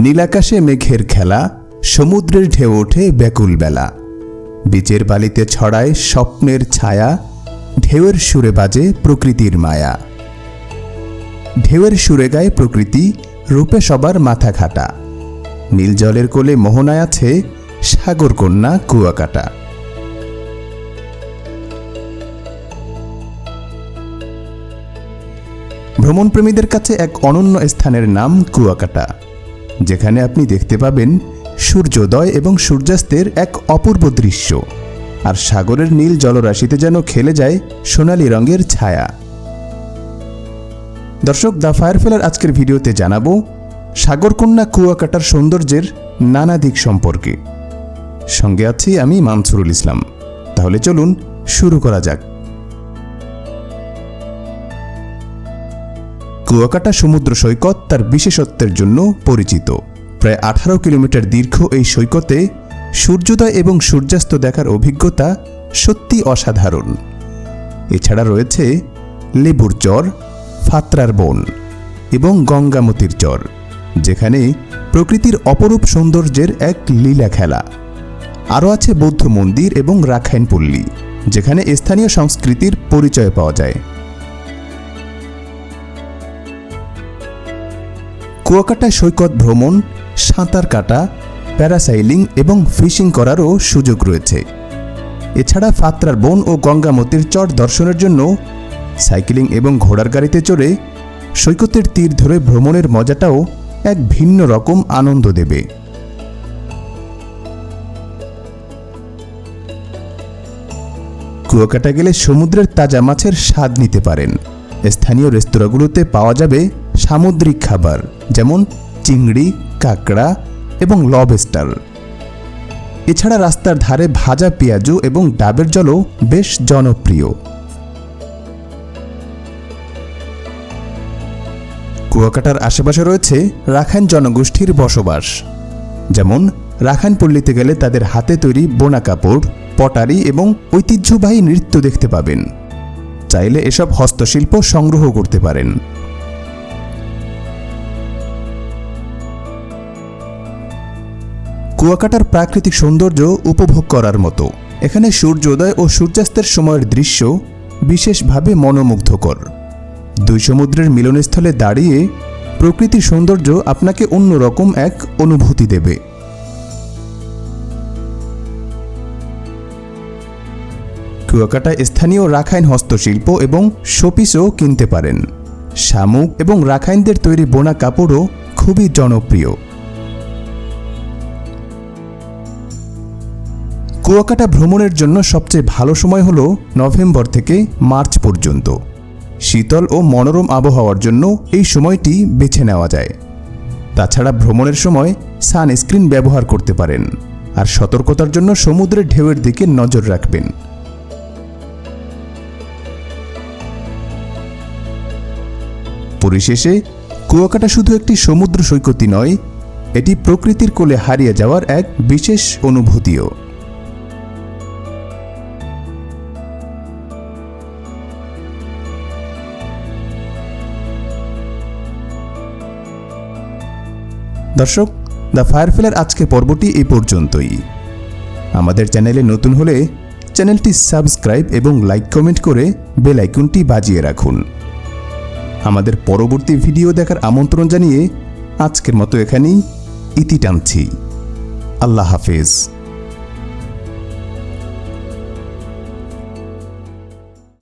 নীলাকাশে মেঘের খেলা, সমুদ্রের ঢেউ ওঠে ব্যাকুল বেলা। বীচের বালিতে ছড়ায় স্বপ্নের ছায়া, ঢেউয়ের সুরে বাজে প্রকৃতির মায়া। ঢেউয়ের সুরে গায়ে প্রকৃতি, রূপে সবার মাথা খাটা নীল জলের কোলে মোহনায় আছে সাগর কন্যা কুয়াকাটা। ভ্রমণপ্রেমীদের কাছে এক অনন্য স্থানের নাম কুয়াকাটা। যেখানে আপনি দেখতে পাবেন সূর্যোদয় এবং সূর্যাস্তের এক অপূর্ব দৃশ্য। আর সাগরের নীল জলরাশিতে যেন খেলে যায় সোনালি রঙের ছায়া। দর্শক, দ্য ফায়ারফেলার আজকের ভিডিওতে জানাব, সাগরকন্যা কুয়াকাটার সৌন্দর্যের নানা দিক সম্পর্কে। সঙ্গে আছি আমি মানসুরুল ইসলাম। তাহলে চলুন শুরু করা যাক। কুয়াকাটা সমুদ্র সৈকত তার বিশেষত্বের জন্য পরিচিত। প্রায় আঠারো কিলোমিটার দীর্ঘ এই সৈকতে সূর্যোদয় এবং সূর্যাস্ত দেখার অভিজ্ঞতা সত্যি অসাধারণ। এছাড়া রয়েছে লেবুর চর, ফাত্রার বন এবং গঙ্গামতির চর, যেখানে প্রকৃতির অপরূপ সৌন্দর্যের এক লীলা খেলা। আরও আছে বৌদ্ধ মন্দির এবং রাখাইন পল্লী, যেখানে স্থানীয় সংস্কৃতির পরিচয় পাওয়া যায়। কুয়াকাটা সৈকত ভ্রমণ, সাঁতার কাটা, প্যারাসাইলিং এবং ফিশিং করারও সুযোগ রয়েছে। এছাড়া ফাত্রার বন ও গঙ্গামতির চর দর্শনের জন্য সাইকেলিং এবং ঘোড়ার গাড়িতে চড়ে সৈকতের তীর ধরে ভ্রমণের মজাটাও এক ভিন্ন রকম আনন্দ দেবে। কুয়াকাটা গেলে সমুদ্রের তাজা মাছের স্বাদ নিতে পারেন। স্থানীয় রেস্তোরাঁগুলোতে পাওয়া যাবে সামুদ্রিক খাবার, যেমন চিংড়ি, কাঁকড়া এবং লবস্টার। এছাড়া রাস্তার ধারে ভাজা পেঁয়াজু এবং ডাবের জলও বেশ জনপ্রিয়। কুয়াকাটার আশেপাশে রয়েছে রাখাইন জনগোষ্ঠীর বসবাস, যেমন রাখাইন পল্লীতে গেলে তাদের হাতে তৈরি বোনা কাপড়, পটারি এবং ঐতিহ্যবাহী নৃত্য দেখতে পাবেন। চাইলে এসব হস্তশিল্প সংগ্রহ করতে পারেন। কুয়াকাটার প্রাকৃতিক সৌন্দর্য উপভোগ করার মতো। এখানে সূর্যোদয় ও সূর্যাস্তের সময়ের দৃশ্য বিশেষভাবে মনোমুগ্ধকর। দুই সমুদ্রের মিলনস্থলে দাঁড়িয়ে প্রকৃতির সৌন্দর্য আপনাকে অন্যরকম এক অনুভূতি দেবে। কুয়াকাটায় স্থানীয় রাখাইন হস্তশিল্প এবং শোপিসও কিনতে পারেন। শামুক এবং রাখাইনদের তৈরি বোনা কাপড়ও খুবই জনপ্রিয়। কুয়াকাটা ভ্রমণের জন্য সবচেয়ে ভালো সময় হল নভেম্বর থেকে মার্চ পর্যন্ত। শীতল ও মনোরম আবহাওয়ার জন্য এই সময়টি বেছে নেওয়া যায়। তাছাড়া ভ্রমণের সময় সানস্ক্রিন ব্যবহার করতে পারেন আর সতর্কতার জন্য সমুদ্রের ঢেউয়ের দিকে নজর রাখবেন। পরিশেষে, কুয়াকাটা শুধু একটি সমুদ্র সৈকতই নয়, এটি প্রকৃতির কোলে হারিয়ে যাওয়ার এক বিশেষ অনুভূতিও। দর্শক, দ্য ফায়ারফেলের আজকে পর্বটি এই পর্যন্তই। আমাদের চ্যানেলে নতুন হলে চ্যানেলটি সাবস্ক্রাইব এবং লাইক কমেন্ট করে বেল আইকনটি বাজিয়ে রাখুন। আমাদের পরবর্তী ভিডিও দেখার আমন্ত্রণ জানিয়ে আজকের মতো এখানেই ইতি টানছি। আল্লাহ হাফেজ।